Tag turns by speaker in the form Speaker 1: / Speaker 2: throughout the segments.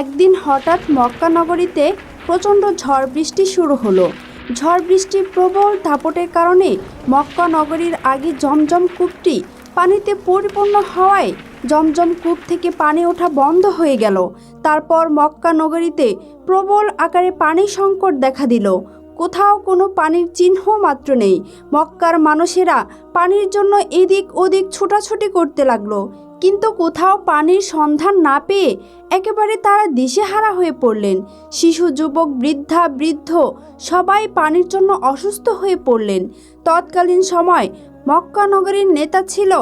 Speaker 1: একদিন হঠাৎ মক্কা নগরীতে প্রচণ্ড ঝড় বৃষ্টি শুরু হলো। ঝড় বৃষ্টির প্রবল দাপটের কারণে মক্কা নগরীর আগে জমজম কূপটি পানিতে পরিপূর্ণ হওয়ায় জমজম কূপ থেকে পানি ওঠা বন্ধ হয়ে গেল। তারপর মক্কা নগরীতে প্রবল আকারে পানি সংকট দেখা দিল। কোথাও কোনো পানির চিহ্ন মাত্র নেই। মক্কার মানুষেরা পানির জন্য এদিক ওদিক ছোটাছুটি করতে লাগল। কিন্তু কোথাও পানির সন্ধান না পেয়ে একেবারে তারা দিশেহারা হয়ে পড়লেন। শিশু, যুবক, বৃদ্ধা, বৃদ্ধ সবাই পানির জন্য অসুস্থ হয়ে পড়লেন। তৎকালীন সময় মক্কা নগরীর নেতা ছিল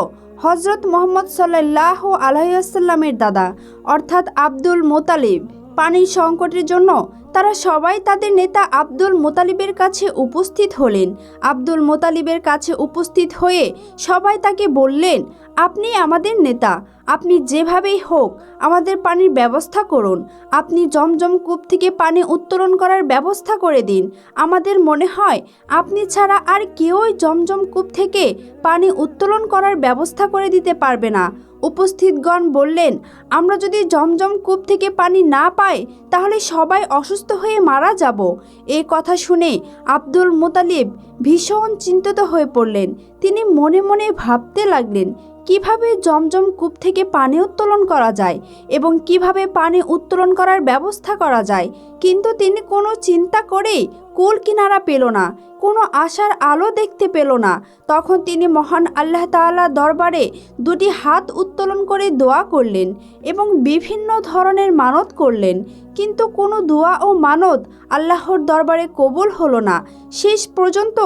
Speaker 1: হজরত মোহাম্মদ সাল্লাহ আলহাসাল্লামের দাদা, অর্থাৎ আব্দুল মোতালিব। পানির সংকটের জন্য তারা সবাই তাদের নেতা আব্দুল মোতালিবের কাছে উপস্থিত হলেন। আব্দুল মোতালিবের কাছে উপস্থিত হয়ে সবাই তাকে বললেন, আপনি আমাদের নেতা, আপনি যেভাবেই হোক আমাদের পানির ব্যবস্থা করুন। আপনি জমজম কূপ থেকে পানি উত্তোলন করার ব্যবস্থা করে দিন। আমাদের মনে হয় আপনি ছাড়া আর কেউই জমজম কূপ থেকে পানি উত্তোলন করার ব্যবস্থা করে দিতে পারবে না। উপস্থিতগণ বললেন, আমরা যদি জমজম কূপ থেকে পানি না পাই, তাহলে সবাই অসুস্থ হয়ে মারা যাব। এ কথা শুনে আব্দুল মোতালিব ভীষণ চিন্তিত হয়ে পড়লেন। তিনি মনে মনে ভাবতে লাগলেন, কীভাবে জমজম কূপ থেকে পানি উত্তোলন করা যায় এবং কীভাবে পানি উত্তোলন করার ব্যবস্থা করা যায়? কিন্তু তিনি কোনো চিন্তা করেই কুল কিনারা পেল না। কোনো আশার আলো দেখতে পেল না। তখন তিনি মহান আল্লাহ তাআলা দরবারে দুটি হাত উত্তোলন করে দোয়া করলেন এবং বিভিন্ন ধরনের মানত করলেন। কিন্তু কোনো দোয়া ও মানত আল্লাহর দরবারে কবুল হলো না। শেষ পর্যন্ত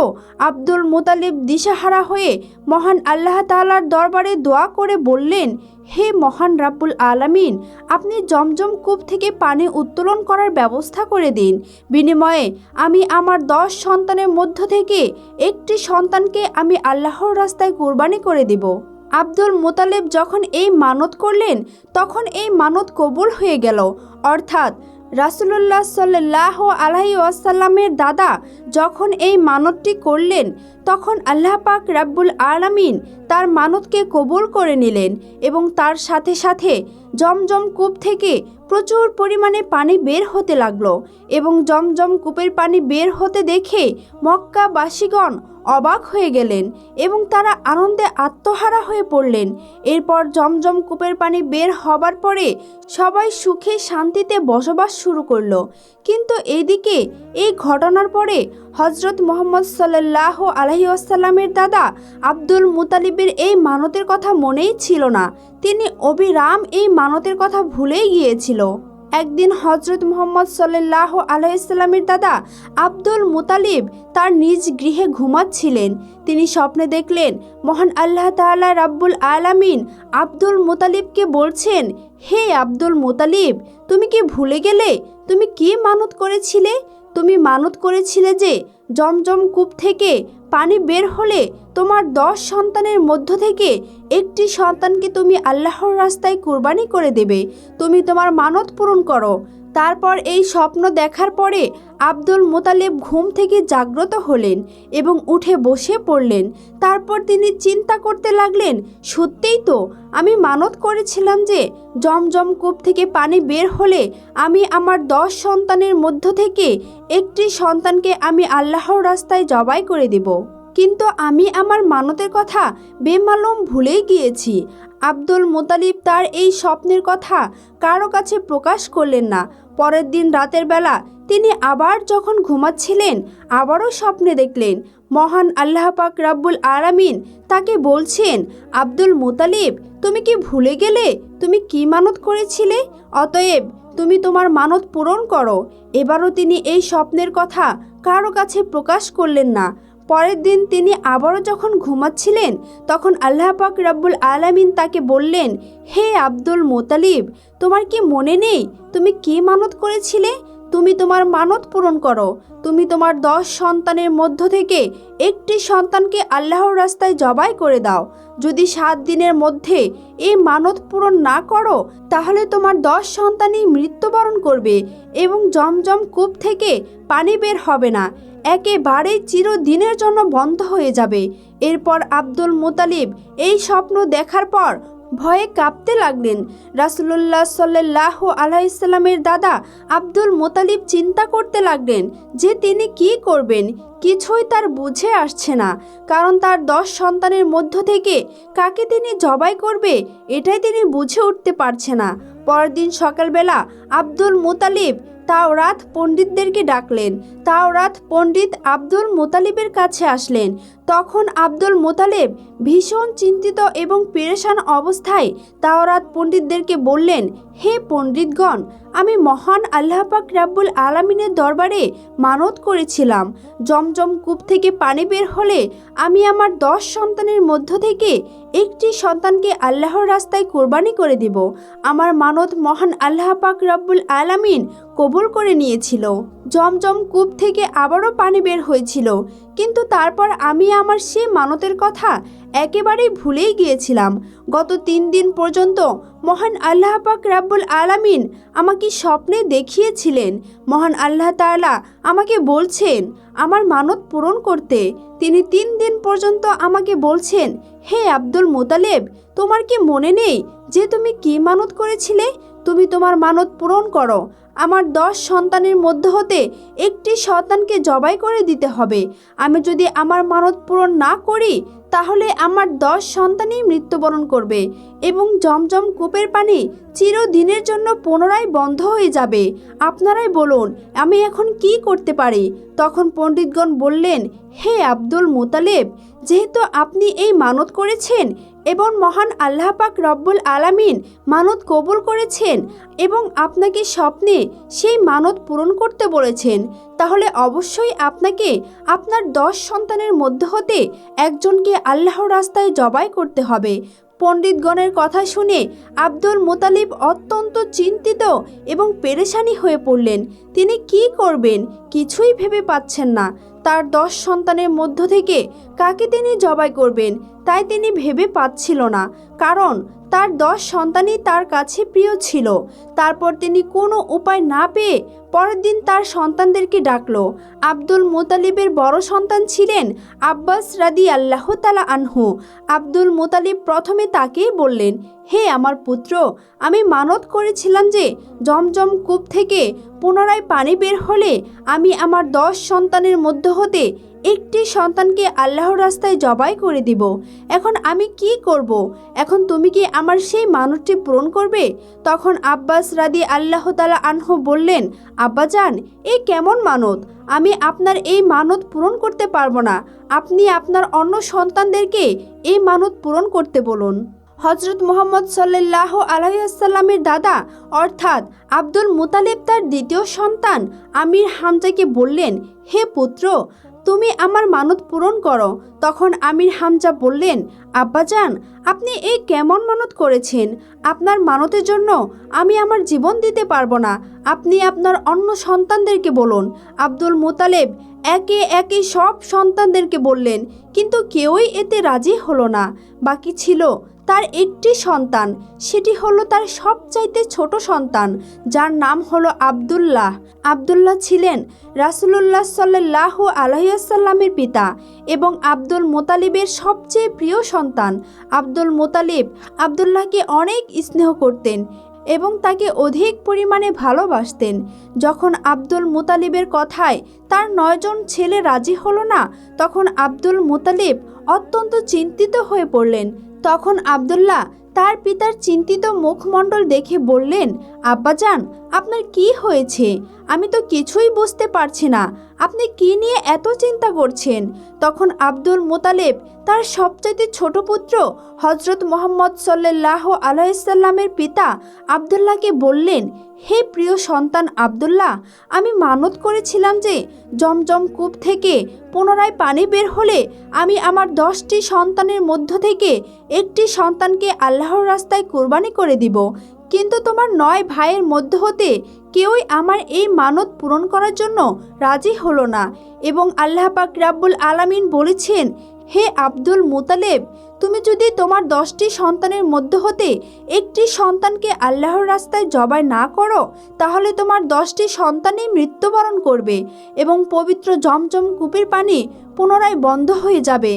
Speaker 1: আব্দুল মোতালিব দিশাহারা হয়ে মহান আল্লাহ তাআলার দরবারে দোয়া করে বললেন, হে মহান রাব্বুল আলামিন, আপনি জমজম কূপ থেকে পানি উত্তোলন করার ব্যবস্থা করে দিন। বিনিময়ে আমি আমার দশ সন্তানের মধ্য থেকে একটি সন্তানকে আমি আল্লাহর রাস্তায় কুরবানি করে দিব। আব্দুল মোতালেব যখন এই মানত করলেন, তখন এই মানত কবুল হয়ে গেল। অর্থাৎ রাসুলুল্লাহ সাল্লাহ আলহি ওয়াসাল্লামের দাদা যখন এই মানতটি করলেন, তখন আল্লাহ পাক রাব্বুল আলামিন তার মানতকে কবুল করে নিলেন এবং তার সাথে সাথে জমজম কূপ থেকে প্রচুর পরিমাণে পানি বের হতে লাগল এবং জমজম কূপের পানি বের হতে দেখে মক্কাবাসীগণ অবাক হয়ে গেলেন এবং তারা আনন্দে আত্মহারা হয়ে পড়লেন। এরপর জমজম কূপের পানি বের হবার পরে সবাই সুখে শান্তিতে বসবাস শুরু করল। কিন্তু এদিকে এই ঘটনার পরে হজরত মোহাম্মদ সাল্লাহ আলহি আসাল্লামের দাদা আব্দুল মুতালিবের এই মানতের কথা মনেই ছিল না। তিনি অবিরাম এই মানতের কথা ভুলেই গিয়েছিল। একদিন হজরত মোহাম্মদ সাল্লাহ আলাইসাল্লামের দাদা আব্দুল মুতালিব তার নিজ গৃহে ঘুমাচ্ছিলেন। তিনি স্বপ্নে দেখলেন, মহান আল্লাহ তাআলা রাব্বুল আলামিন আব্দুল মুতালিবকে বলছেন, হে আব্দুল মুতালিব, তুমি কি ভুলে গেলে? তুমি কি মানত করেছিলে? তুমি মানত করেছিলে যে জমজম কূপ থেকে পানি বের হলে তোমার দশ সন্তানের মধ্য থেকে একটি সন্তানকে তুমি আল্লাহর রাস্তায় কুরবানি করে দেবে। তুমি তোমার মানত পূরণ করো। তারপর এই স্বপ্ন দেখার পরে আব্দুল মোতালেব ঘুম থেকে জাগ্রত হলেন এবং উঠে বসে পড়লেন। তারপর তিনি চিন্তা করতে লাগলেন, সত্যিই তো, আমি মানত করেছিলাম যে জমজম কূপ থেকে পানি বের হলে আমি আমার দশ সন্তানের মধ্য থেকে একটি সন্তানকে আমি আল্লাহর রাস্তায় জবাই করে দেব। কিন্তু আমি আমার মানতের কথা বেমালুম ভুলেই গিয়েছি। আব্দুল মোতালিব তার এই স্বপ্নের কথা কারও কাছে প্রকাশ করলেন না। পরের দিন রাতের বেলা তিনি আবার যখন ঘুমাচ্ছিলেন, আবারও স্বপ্নে দেখলেন। মহান আল্লাহ পাক রাব্বুল আলামিন তাকে বলছেন, আব্দুল মোতালিব, তুমি কি ভুলে গেলে? তুমি কি মানত করেছিলে? অতএব তুমি তোমার মানত পূরণ করো। এবারও তিনি এই স্বপ্নের কথা কারও কাছে প্রকাশ করলেন না। পরের দিন তিনি আবারও যখন ঘুমাচ্ছিলেন, তখন আল্লাহ পাক রাব্বুল আলামিন তাকে বললেন, হে আব্দুল মোতালিব, তোমার কি মনে নেই? তুমি কি মানত করেছিলে? তুমি তোমার মানত পূরণ করো। তুমি তোমার দশ সন্তানের মধ্য থেকে একটি সন্তানকে আল্লাহর রাস্তায় জবাই করে দাও। যদি সাত দিনের মধ্যে এই মানত পূরণ না করো, তাহলে তোমার দশ সন্তানই মৃত্যুবরণ করবে এবং জমজম কূপ থেকে পানি বের হবে না। একেবারেই চিরদিনের জন্য বন্ধ হয়ে যাবে। এরপর আব্দুল মোতালিব এই স্বপ্ন দেখার পর ভয়ে কাঁপতে লাগলেন। রাসুলুল্লাহ সাল্লাহ আলাইসাল্লামের দাদা আব্দুল মোতালিব চিন্তা করতে লাগলেন যে তিনি কি করবেন, কিছুই তার বুঝে আসছে না। কারণ তার দশ সন্তানের মধ্য থেকে কাকে তিনি জবাই করবে, এটাই তিনি বুঝে উঠতে পারছে না। পরের দিন সকালবেলা আব্দুল মোতালিব তাওরাত পণ্ডিতদেরকে ডাকলেন। তাওরাত পণ্ডিত আব্দুল মোতালিবের কাছে আসলেন। তখন আব্দুল মোতালেব ভীষণ চিন্তিত এবং পেরেশান অবস্থায় তাওরাত পণ্ডিতদেরকে বললেন, হে পণ্ডিতগণ, আমি মহান আল্লাহ পাক রাব্বুল আলামিনের দরবারে মানত করেছিলাম। জমজম কূপ থেকে পানি বের হলে আমি আমার দশ সন্তানের মধ্য থেকে একটি সন্তানকে আল্লাহর রাস্তায় কোরবানি করে দিব। আমার মানত মহান আল্লাহ পাক রাব্বুল আলামিন কবুল করে নিয়েছিল। জমজম কূপ থেকে আবারও পানি বের হয়েছিল। কিন্তু তারপর আমি আমার সে মানতের কথা একেবারেই ভুলেই গিয়েছিলাম। গত তিন দিন পর্যন্ত মহান আল্লাহ পাক রাব্বুল আলামিন আমাকে স্বপ্নে দেখিয়েছিলেন। মহান আল্লাহ তাআলা আমাকে বলছেন, আমার মানত পূরণ করতে। তিনি তিন দিন পর্যন্ত আমাকে বলছেন, হে আব্দুল মোতালেব, তোমার কি মনে নেই যে তুমি কি মানত করেছিলে? তুমি তোমার মানত পূরণ করো। আমার দশ সন্তানের মধ্যে হতে একটি সন্তানকে জবাই করে দিতে হবে। আমি যদি আমার মানত পূরণ না করি, তাহলে আমার দশ সন্তানই মৃত্যুবরণ করবে এবং জমজম কূপের পানি চিরদিনের জন্য পুনরায় বন্ধ হয়ে যাবে। আপনারাই বলুন, আমি এখন কি করতে পারি? তখন পণ্ডিতগণ বললেন, হে আব্দুল মোতালেব, যেহেতু আপনি এই মানত করেছেন এবং মহান আল্লাহ পাক রব্বুল আলামিন মানত কবুল করেছেন এবং আপনাকে স্বপ্নে সেই মানত পূরণ করতে বলেছেন। তাহলে অবশ্যই আপনাকে আপনার দশ সন্তানের মধ্যে হতে একজনকে আল্লাহর রাস্তায় জবাই করতে হবে। পণ্ডিতগণের কথা শুনে আব্দুল মোতালিব অত্যন্ত চিন্তিত এবং পেরেশানি হয়ে পড়লেন। তিনি কি করবেন কিছুই ভেবে পাচ্ছেন না। তার দশ সন্তানের মধ্য থেকে কাকে তিনি জবাই করবেন? তাই তিনি ভেবে পাচ্ছিল না, কারণ তার দশ সন্তানই তার কাছে প্রিয় ছিল। তারপর তিনি কোনো উপায় না পেয়ে পরের দিন তার সন্তানদেরকে ডাকলো। আব্দুল মোতালিবের বড় সন্তান ছিলেন আব্বাস রাদি আল্লাহ তালা আনহু। আব্দুল মোতালিব প্রথমে তাকেই বললেন, হে আমার পুত্র, আমি মানত করেছিলাম যে জমজম কূপ থেকে পুনরায় পানি বের হলে আমি আমার দশ সন্তানের মধ্য হতে একটি সন্তানকে আল্লাহর রাস্তায় জবাই করে দিব। এখন আমি কি করব? এখন তুমি কি আমার সেই মানতটি পূরণ করবে? তখন আব্বাস রাদি আল্লাহ তালা আনহু বললেন আব্বাজান এই কেমন মানত? আমি আপনার এই মানত পূরণ করতে পারব না। আপনি আপনার অন্য সন্তানদেরকে এই মানত পূরণ করতে বলুন। হজরত মোহাম্মদ সাল্লাহ আলাইসাল্লামের দাদা, অর্থাৎ আব্দুল মুতালিব তার দ্বিতীয় সন্তান আমির হামজাকে বললেন, হে পুত্র তুমি আমার মানত পূরণ করো। তখন আমির হামজা বললেন, আব্বাজান, আপনি এই কেমন মানত করেছেন? আপনার মানতের জন্য আমি আমার জীবন দিতে পারব না। আপনি আপনার অন্য সন্তানদেরকে বলুন। আব্দুল মোতালেব একে একে সব সন্তানদেরকে বললেন, কিন্তু কেউই এতে রাজি হলো না। বাকি ছিল তার একটি সন্তান। সেটি হলো তার সবচাইতে ছোট সন্তান, যার নাম হলো আবদুল্লাহ। আবদুল্লাহ ছিলেন রাসুলুল্লাহ সাল্লাহ আলহিয়াসাল্লামের পিতা এবং আব্দুল মোতালিবের সবচেয়ে প্রিয় সন্তান। আব্দুল মোতালিব আবদুল্লাহকে অনেক স্নেহ করতেন এবং তাকে অধিক পরিমাণে ভালোবাসতেন। যখন আব্দুল মুতালিবের কথায় তার নয়জন ছেলে রাজি হলো না, তখন আব্দুল মুতালিব অত্যন্ত চিন্তিত হয়ে পড়লেন তখন আবদুল্লাহ তার পিতার চিন্তিত মুখমণ্ডল দেখে বললেন আব্বাজান আপনার কি হয়েছে? আমি তো কিছুই বুঝতে পারছি না। আপনি কি নিয়ে এত চিন্তা করছেন? তখন আব্দুল মোতালেব, তার সবচাইতে ছোট পুত্র হজরত মোহাম্মদ সাল্লাহ আলাইসাল্লামের পিতা আবদুল্লাহকে বললেন, হে প্রিয় সন্তান আবদুল্লাহ, আমি মানত করেছিলাম যে জমজম কূপ থেকে পুনরায় পানি বের হলে আমি আমার দশটি সন্তানের মধ্য থেকে একটি সন্তানকে আল্লাহর রাস্তায় কোরবানি করে দিব। কিন্তু তোমার নয় ভাইয়ের মধ্য হতে কেউই আমার এই মানত পূরণ করার জন্য রাজি হলো না। এবং আল্লাহ পাক রাব্বুল আলামিন বলেছেন, হে আব্দুল মুতালেব, তুমি যদি তোমার দশটি সন্তানের মধ্যে হতে একটি সন্তানকে আল্লাহর রাস্তায় জবাই না করো, তাহলে তোমার দশটি সন্তানই মৃত্যুবরণ করবে এবং পবিত্র জমজম কূপের পানি পুনরায় বন্ধ হয়ে যাবে।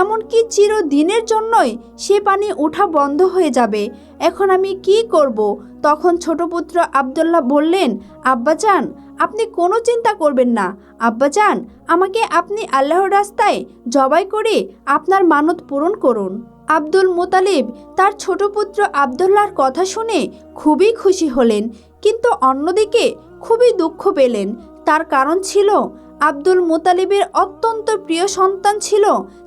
Speaker 1: এমনকি চিরদিনের জন্যই সে পানি ওঠা বন্ধ হয়ে যাবে। এখন আমি কি করব? তখন ছোট পুত্র আবদুল্লাহ বললেন, আব্বাজান, আপনি কোনো চিন্তা করবেন না। আব্বাজান, আমাকে আপনি আল্লাহর রাস্তায় জবাই করে আপনার মানত পূরণ করুন। আব্দুল মোতালিব তার ছোট পুত্র আবদুল্লাহর কথা শুনে খুবই খুশি হলেন, কিন্তু অন্যদিকে খুবই দুঃখ পেলেন। তার কারণ ছিল আব্দুল মোতালিবের অত্যন্ত প্রিয় সন্তান ছিল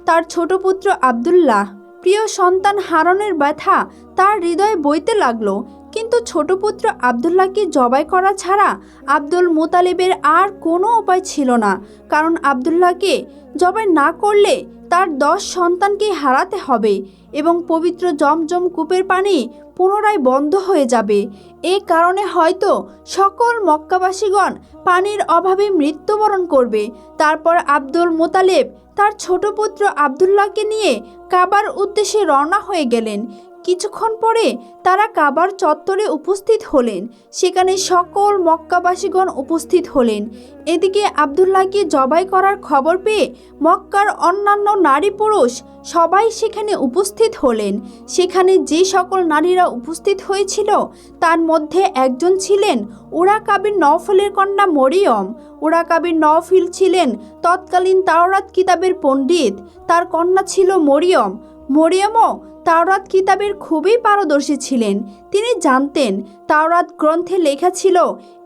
Speaker 1: তার ছোট পুত্র আবদুল্লাহ। প্রিয় সন্তান হারনের ব্যথা তার হৃদয়ে বইতে লাগল, কিন্তু ছোট পুত্র আবদুল্লাহকে জবাই করা ছাড়া আব্দুল মোতালিবের আর কোনো উপায় ছিল না, কারণ আবদুল্লাহকে জবাই না করলে তার দশ সন্তানকে হারাতে হবে এবং পবিত্র জমজম কূপের পানি পুনরায় বন্ধ হয়ে যাবে। এ কারণে হয়তো সকল মক্কাবাসীগণ পানির অভাবে মৃত্যুবরণ করবে। তারপর আব্দুল মোতালেব তার ছোট পুত্র আবদুল্লাহকে নিয়ে কাবার উদ্দেশ্যে রওনা হয়ে গেলেন। কিছুক্ষণ পরে তারা কাবার চত্বরে উপস্থিত হলেন। সেখানে সকল মক্কাবাসীগণ উপস্থিত হলেন। এদিকে আবদুল্লাহকে জবাই করার খবর পেয়ে মক্কার অন্যান্য নারী পুরুষ সবাই সেখানে উপস্থিত হলেন। সেখানে যে সকল নারীরা উপস্থিত হয়েছিল, তার মধ্যে একজন ছিলেন উরা কাবির নওফলের কন্যা মরিয়ম। উরা কাবির নওফিল ছিলেন তৎকালীন তাওরাত কিতাবের পণ্ডিত, তার কন্যা ছিল মরিয়ম। মরিয়মও তাওরাত কিতাবের খুবই পারদর্শী ছিলেন। তিনি জানতেন, তাওরাত গ্রন্থে লেখা ছিল,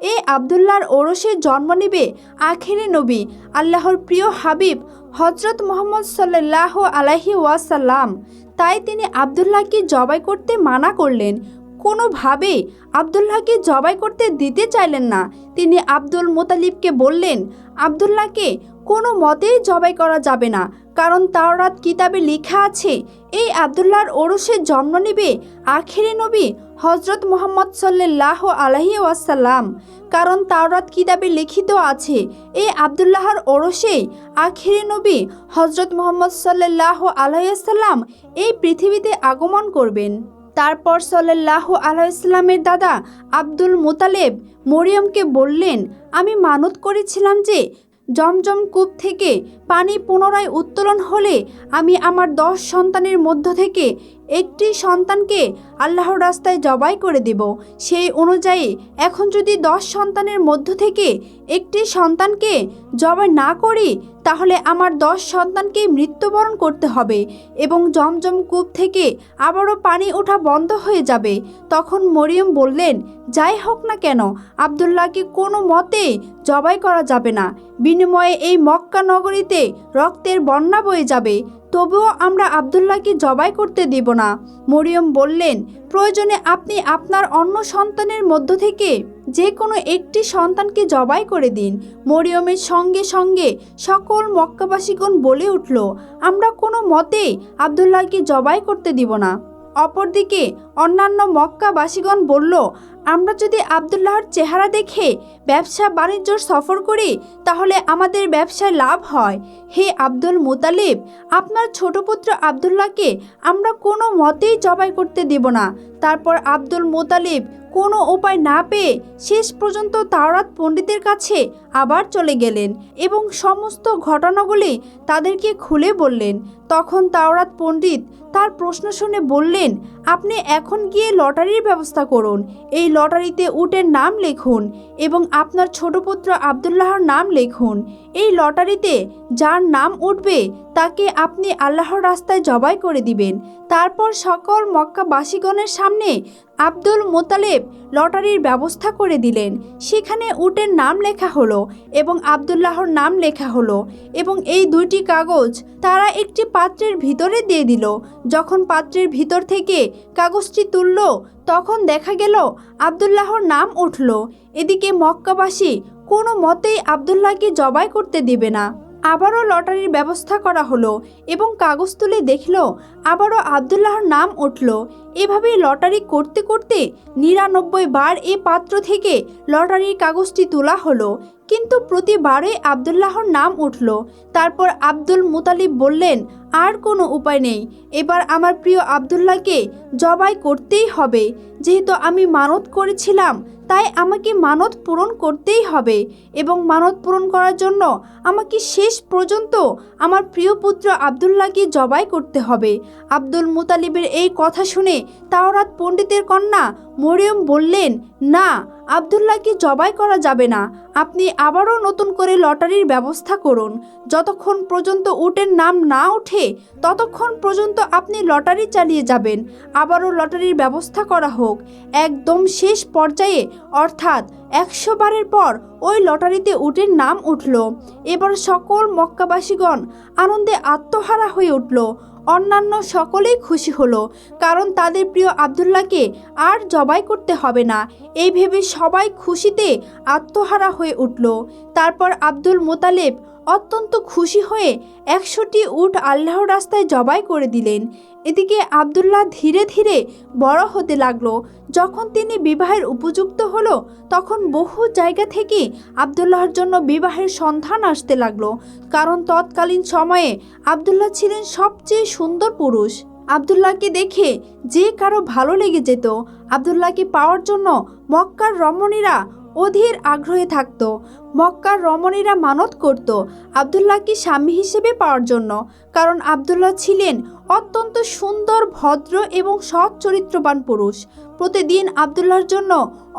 Speaker 1: এ আবদুল্লাহর ওরসে জন্ম নেবে আখেরি নবী, আল্লাহর প্রিয় হাবিব হজরত মোহাম্মদ সাল্লাহ আলাহি ওয়াসাল্লাম। তাই তিনি আবদুল্লাহকে জবাই করতে মানা করলেন। কোনোভাবে আবদুল্লাহকে জবাই করতে দিতে চাইলেন না। তিনি আব্দুল মোতালিবকে বললেন, আবদুল্লাহকে কোনো মতেই জবাই করা যাবে না। কারণ তাওরাত কিতাবে লেখা আছে, এই আবদুল্লাহর ওরসে জন্ম নেবে আখেরি নবী হজরত মোহাম্মদ সাল্লাহ আলহি ওয়াসাল্লাম। কারণ তাওরাত কিতাবে লিখিত আছে, এই আবদুল্লাহর ওরসেই আখেরি নবী হজরত মোহাম্মদ সাল্লাহ আলাইসাল্লাম এই পৃথিবীতে আগমন করবেন। তারপর সাল্লাহ আলাইসাল্লামের দাদা আব্দুল মোতালেব মরিয়মকে বললেন, আমি মানত করেছিলাম যে জমজম কূপ থেকে পানি পুনরায় উত্তোলন হলে আমি আমার দশ সন্তানের মধ্য থেকে একটি সন্তানকে আল্লাহর রাস্তায় জবাই করে দেব। সেই অনুযায়ী, এখন যদি দশ সন্তানের মধ্য থেকে একটি সন্তানকে জবাই না করি, তাহলে আমার দশ সন্তানকে মৃত্যুবরণ করতে হবে এবং জমজম কূপ থেকে আবারও পানি ওঠা বন্ধ হয়ে যাবে। তখন মরিয়ম বললেন, যাই হোক না কেন, আবদুল্লাহকে কোনো মতে জবাই করা যাবে না। বিনিময়ে এই মক্কা নগরীতে রক্তের বন্যা বয়ে যাবে। তবুও আমরা আবদুল্লাহকে জবাই করতে দিব না। মরিয়ম বললেন, প্রয়োজনে আপনি আপনার অন্য সন্তানের মধ্য থেকে যে কোনো একটি সন্তানকে জবাই করে দিন। মরিয়মের সঙ্গে সঙ্গে সকল মক্কাবাসীগণ বলে উঠল, আমরা কোনো মতে আবদুল্লাহকে জবাই করতে দিব না। অপরদিকে অন্যান্য মক্কাবাসীগণ বলল, আমরা যদি আবদুল্লাহর চেহারা দেখে ব্যবসা বাণিজ্য সফর করি, তাহলে আমাদের ব্যবসায় লাভ হয়। হে আব্দুল মুতালিব, আপনার ছোট পুত্র আবদুল্লাহকে আমরা কোনো মতেই জবাই করতে দেব না। তারপর আব্দুল মোতালিব কোনো উপায় না পেয়ে শেষ পর্যন্ত তাওরাত পণ্ডিতের কাছে আবার চলে গেলেন এবং সমস্ত ঘটনাগুলি তাদেরকে খুলে বললেন। তখন তাওরাত পণ্ডিত তার প্রশ্ন শুনে বললেন আপনি এখন গিয়ে লটারির ব্যবস্থা করুন। এই লটারিতে উটের নাম লিখুন এবং আপনার ছোট পুত্র আবদুল্লাহর নাম লিখুন। এই লটারিতে যার নাম উঠবে তাকে আপনি আল্লাহর রাস্তায় জবাই করে দিবেন। তারপর সকল মক্কাবাসীগণের সামনে আব্দুল মোতালেব লটারির ব্যবস্থা করে দিলেন। সেখানে উটের নাম লেখা হলো এবং আবদুল্লাহর নাম লেখা হলো এবং এই দুইটি কাগজ তারা একটি পাত্রের ভিতরে দিয়ে দিল। যখন পাত্রের ভিতর থেকে কাগজটি তুলল। তখন দেখা গেল আবদুল্লাহর নাম উঠল। এদিকে মক্কাবাসী কোনো মতেই আবদুল্লাহকে জবাই করতে দিবে না। আবারও লটারির ব্যবস্থা করা হলো এবং কাগজ তুলে দেখল আবারও আবদুল্লাহর নাম উঠল। এভাবেই লটারি করতে করতে নিরানব্বই বার এ পাত্র থেকে লটারির কাগজটি তোলা হলো। কিন্তু প্রতিবারই আবদুল্লাহর নাম উঠল। তারপর আব্দুল মুতালিব বললেন আর কোনো উপায় নেই। এবার আমার প্রিয় আবদুল্লাহকে জবাই করতেই হবে। যেহেতু আমি মানত করেছিলাম, তাই আমাকে মানত পূরণ করতেই হবে এবং মানত পূরণ করার জন্য আমাকে শেষ পর্যন্ত আমার প্রিয় পুত্র আবদুল্লাহকে জবাই করতে হবে। আব্দুল মুতালিবের এই কথা শুনে তাওরাত পণ্ডিতের কন্যা মরিয়ম বললেন, না আবদুল্লাহকে জবাই করা যাবে না। আপনি আবারও নতুন করে লটারির ব্যবস্থা করুন। যতক্ষণ পর্যন্ত উটের নাম না ওঠে, ততক্ষণ পর্যন্ত আপনি লটারি চালিয়ে যাবেন। আবারও লটারির ব্যবস্থা করা হোক। একদম শেষ পর্যায়ে, অর্থাৎ একশো বারের পর ওই লটারিতে উটের নাম উঠল। এবার সকল মক্কাবাসীগণ আনন্দে আত্মহারা হয়ে উঠল। অন্যান্য সকলেই খুশি হলো, কারণ তাদের প্রিয় আবদুল্লাহকে আর জবাই করতে হবে না। এই ভেবে সবাই খুশিতে আত্মহারা হয়ে উঠল। তারপর আব্দুল মোতালেব অত্যন্ত খুশি হয়ে একশোটি উট আল্লাহর রাস্তায় জবাই করে দিলেন। এদিকে আবদুল্লাহ ধীরে ধীরে বড় হতে লাগল। যখন তিনি বিবাহের উপযুক্ত হলো, তখন বহু জায়গা থেকে আবদুল্লাহর জন্য বিবাহের সন্ধান আসতে লাগল। কারণ তৎকালীন সময়ে আবদুল্লাহ ছিলেন সবচেয়ে সুন্দর পুরুষ। আবদুল্লাহকে দেখে যে কারও ভালো লেগে যেত, আবদুল্লাহকে পাওয়ার জন্য মক্কার রমণীরা অধীর আগ্রহে থাকত। মক্কার রমণীরা মানত করত আবদুল্লাহকে স্বামী হিসেবে পাওয়ার জন্য, কারণ আবদুল্লাহ ছিলেন অত্যন্ত সুন্দর, ভদ্র এবং সৎ চরিত্রবান পুরুষ। প্রতিদিন আবদুল্লাহর জন্য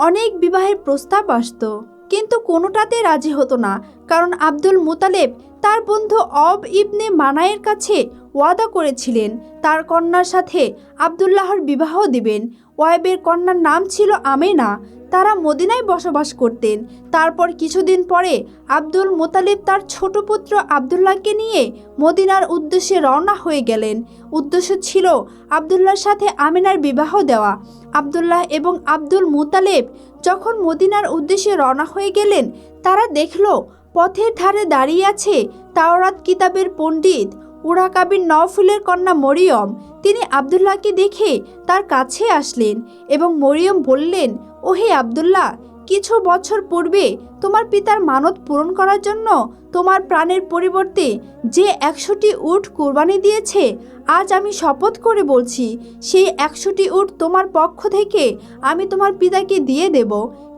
Speaker 1: অনেক বিবাহের প্রস্তাব আসতো। কিন্তু কোনোটাতে রাজি হতো না, কারণ আব্দুল মুতালেব তার বন্ধু অব ইবনে মানায়ের কাছে ওয়াদা করেছিলেন, তার কন্যার সাথে আবদুল্লাহর বিবাহ দিবেন। ওয়াইবের কন্যার নাম ছিল আমেনা তারা মদিনায় বসবাস করতেন। তারপর কিছুদিন পরে আব্দুল মোতালিব তার ছোট পুত্র আবদুল্লাহকে নিয়ে মদিনার উদ্দেশ্যে রওনা হয়ে গেলেন। উদ্দেশ্য ছিল আবদুল্লাহর সাথে আমিনার বিবাহ দেওয়া। আবদুল্লাহ এবং আব্দুল মুতালেব যখন মদিনার উদ্দেশ্যে রওনা হয়ে গেলেন, তারা দেখল, পথের ধারে দাঁড়িয়ে আছে তাওরাত কিতাবের পণ্ডিত উরাকাবির নওফুলের কন্যা মরিয়ম। তিনি আবদুল্লাহকে দেখে তার কাছে আসলেন এবং মরিয়ম বললেন ওহে আবদুল্লাহ, কিছু বছর পূর্বে তোমার পিতার মানত পূরণ করার জন্য তোমার প্রাণের পরিবর্তে যে একশোটি উট কোরবানি দিয়েছে, আজ আমি শপথ করে বলছি, সেই একশোটি উট তোমার পক্ষ থেকে আমি তোমার পিতাকে দিয়ে দেব।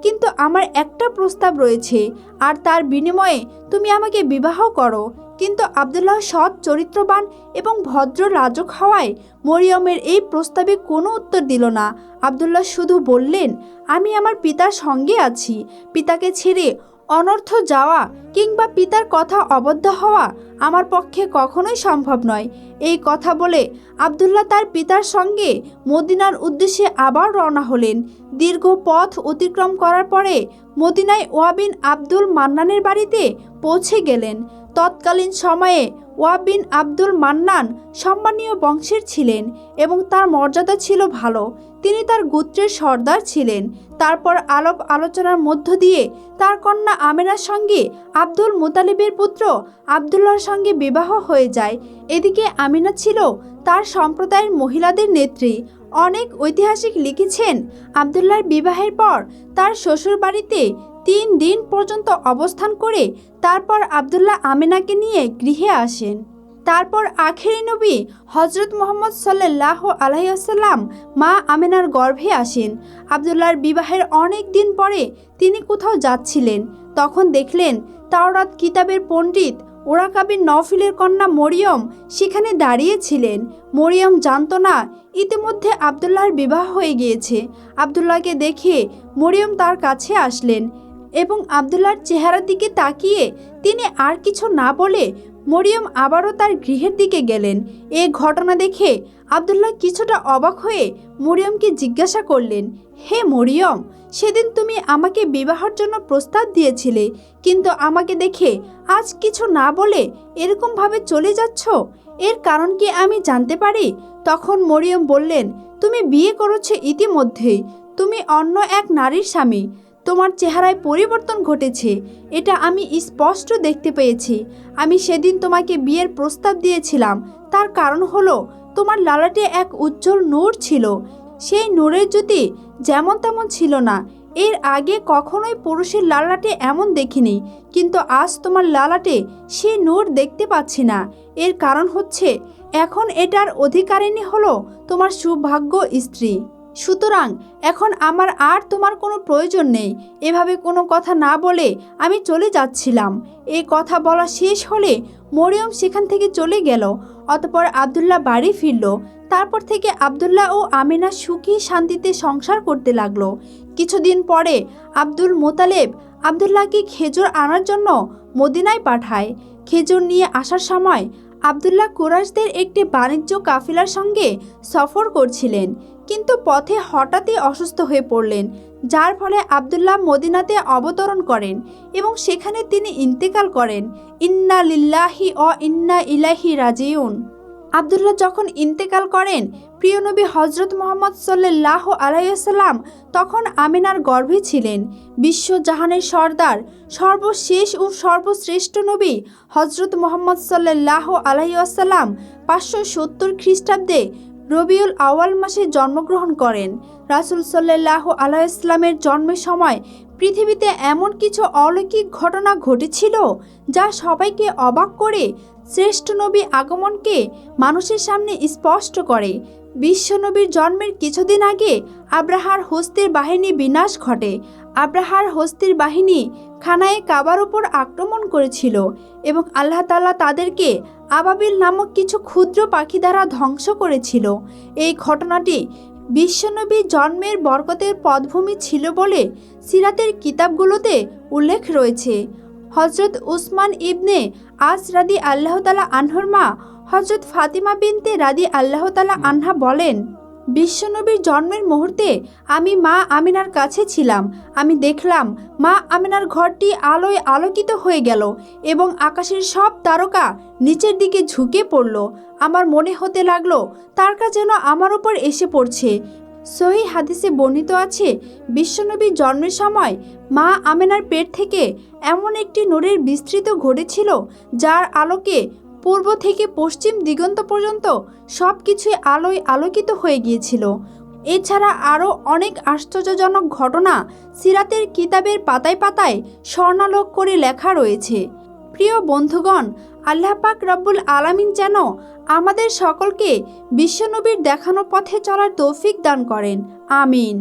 Speaker 1: কিন্তু আমার একটা প্রস্তাব রয়েছে, আর তার বিনিময়ে তুমি আমাকে বিবাহ করো। কিন্তু আবদুল্লাহ সৎ, চরিত্রবান এবং ভদ্র লাজক হওয়ায় মরিয়মের এই প্রস্তাবে কোনো উত্তর দিল না। আবদুল্লাহ শুধু বললেন, আমি আমার পিতার সঙ্গে আছি। পিতাকে ছেড়ে অনর্থ যাওয়া কিংবা পিতার কথা অবদ্ধ হওয়া আমার পক্ষে কখনোই সম্ভব নয়। এই কথা বলে আবদুল্লাহ তার পিতার সঙ্গে মদিনার উদ্দেশ্যে আবার রওনা হলেন। দীর্ঘ পথ অতিক্রম করার পরে মদিনায় ওয়াবিন আব্দুল মান্নানের বাড়িতে পৌঁছে গেলেন। তৎকালীন সময়ে ওয়াবিন আব্দুল মান্নান সম্মানীয় বংশের ছিলেন এবং তার মর্যাদা ছিল ভালো। তিনি তার গোত্রের সর্দার ছিলেন। তারপর আলাপ আলোচনার মধ্য দিয়ে তার কন্যা আমেনার সঙ্গে আব্দুল মুতালিবের পুত্র আবদুল্লাহর সঙ্গে বিবাহ হয়ে যায়। এদিকে আমিনা ছিল তার সম্প্রদায়ের মহিলাদের নেত্রী। অনেক ঐতিহাসিক লিখেছেন আবদুল্লাহর বিবাহের পর তার শ্বশুর বাড়িতে তিন দিন পর্যন্ত অবস্থান করে তারপর আবদুল্লাহ আমেনাকে নিয়ে গৃহে আসেন। তারপর আখেরি নবী হজরত মোহাম্মদ সাল্লাহ আলাইসাল্লাম মা আমেনার গর্ভে আসেন। আবদুল্লাহর বিবাহের অনেক দিন পরে তিনি কোথাও যাচ্ছিলেন। তখন দেখলেন তাওরাত কিতাবের পণ্ডিত ওরাকাবির নফিলের কন্যা মরিয়ম সেখানে দাঁড়িয়েছিলেন মরিয়ম জানত না, ইতিমধ্যে আবদুল্লাহর বিবাহ হয়ে গিয়েছে। আবদুল্লাহকে দেখে মরিয়ম তার কাছে আসলেন। এবং আবদুল্লাহর চেহারার দিকে তাকিয়ে তিনি আর কিছু না বলে মরিয়ম আবারও তার গৃহের দিকে গেলেন। এ ঘটনা দেখে আবদুল্লাহ কিছুটা অবাক হয়ে মরিয়মকে জিজ্ঞাসা করলেন, হে মরিয়ম, সেদিন তুমি আমাকে বিবাহর জন্য প্রস্তাব দিয়েছিলে, কিন্তু আমাকে দেখে আজ কিছু না বলে এরকমভাবে চলে যাচ্ছ? এর কারণ কি আমি জানতে পারি? তখন মরিয়ম বললেন, তুমি বিয়ে করেছ ইতিমধ্যেই। তুমি অন্য এক নারীর স্বামী। তোমার চেহারায় পরিবর্তন ঘটেছে, এটা আমি স্পষ্ট দেখতে পেয়েছি। আমি সেদিন তোমাকে বিয়ের প্রস্তাব দিয়েছিলাম, তার কারণ হলো তোমার লালাটে এক উজ্জ্বল নূর ছিল। সেই নূরের জ্যোতি যেমন তেমন ছিল না। এর আগে কখনোই পুরুষের লালাটে এমন দেখিনি, কিন্তু আজ তোমার লালাটে সে নূর দেখতে পাচ্ছি না। এর কারণ হচ্ছে, এখন এটার অধিকারিণী হলো তোমার সুভাগ্য স্ত্রী। সুতরাং এখন আমার আর তোমার কোনো প্রয়োজন নেই। এভাবে কোনো কথা না বলে আমি চলে যাচ্ছিলাম। এই কথা বলা শেষ হলে মরিয়ম সেখান থেকে চলে গেল। অতপর আবদুল্লাহ বাড়ি ফিরল। তারপর থেকে আবদুল্লাহ ও আমিনা সুখী শান্তিতে সংসার করতে লাগল। কিছুদিন পরে আব্দুল মোতালেব আবদুল্লাহকে খেজুর আনার জন্য মদিনায় পাঠায়। খেজুর নিয়ে আসার সময় আবদুল্লাহ কুরাশদের একটি বাণিজ্য কাফিলার সঙ্গে সফর করছিলেন, কিন্তু পথে হঠাৎই অসুস্থ হয়ে পড়লেন, যার ফলে আবদুল্লাহ মদিনাতে অবতরণ করেন এবং সেখানে তিনি ইন্তেকাল করেন। ইন্না লিল্লাহি অ ইন্না ইলাহি রাজিউন। আবদুল্লাহ যখন ইন্তেকাল করেন, প্রিয় নবী হজরত মোহাম্মদ সাল্লাহ আলাইসাল্লাম তখন আমিনার গর্ভে ছিলেন। বিশ্বজাহানের সর্দার, সর্বশেষ ও সর্বশ্রেষ্ঠ নবী হজরত মোহাম্মদ সাল্লাহ আলাইসাল্লাম পাঁচশো সত্তর খ্রিস্টাব্দে রবিউল আওয়াল মাসে জন্মগ্রহণ করেন। রাসুল সাল্লাহ আলাইসলামের জন্মের সময় পৃথিবীতে এমন কিছু অলৌকিক ঘটনা ঘটেছিল যা সবাইকে অবাক করে শ্রেষ্ঠ নবী আগমনকে মানুষের সামনে স্পষ্ট করে। বিশ্বনবীর জন্মের কিছুদিন আগে আব্রাহার হস্তির বাহিনী বিনাশ ঘটে। আব্রাহার হস্তির বাহিনী খানায় কাবার উপর আক্রমণ করেছিল এবং আল্লাহ তাআলা তাদেরকে আবাবিল নামক কিছু ক্ষুদ্র পাখি দ্বারা ধ্বংস করেছিল। এই ঘটনাটি বিশ্বনবী জন্মের বরকতের পদভূমি ছিল বলে সিরাতের কিতাবগুলোতে উল্লেখ রয়েছে। হজরত উসমান ইবনে আস রাদি আল্লাহ তালা আনহর মা হজরত ফাতিমা বিনতে রাদি আল্লাহ তালা আনহা বলেন, বিশ্বনবীর জন্মের মুহূর্তে আমি মা আমিনার কাছে ছিলাম। আমি দেখলাম মা আমিনার ঘরটি আলোয় আলোকিত হয়ে গেল এবং আকাশের সব তারকা নিচের দিকে ঝুঁকে পড়ল। আমার মনে হতে লাগল, তারকা যেন আমার ওপর এসে পড়ছে সহি হাদিসে বর্ণিত আছে, বিশ্বনবী জন্মের সময় মা আমেনার পেট থেকে এমন একটি নূরের বিস্তৃত ঘটেছিল যার আলোকে পূর্ব থেকে পশ্চিম দিগন্ত পর্যন্ত সব কিছুই আলোয় আলোকিত হয়ে গিয়েছিল। এছাড়া আরও অনেক আশ্চর্যজনক ঘটনা সিরাতের কিতাবের পাতায় পাতায় স্বর্ণালোক করে লেখা রয়েছে। প্রিয় বন্ধুগণ আল্লাহ পাক রব্বুল আলামিন যেন আমাদের সকলকে বিশ্বনবীর দেখানো পথে চলার তৌফিক দান করেন। আমিন।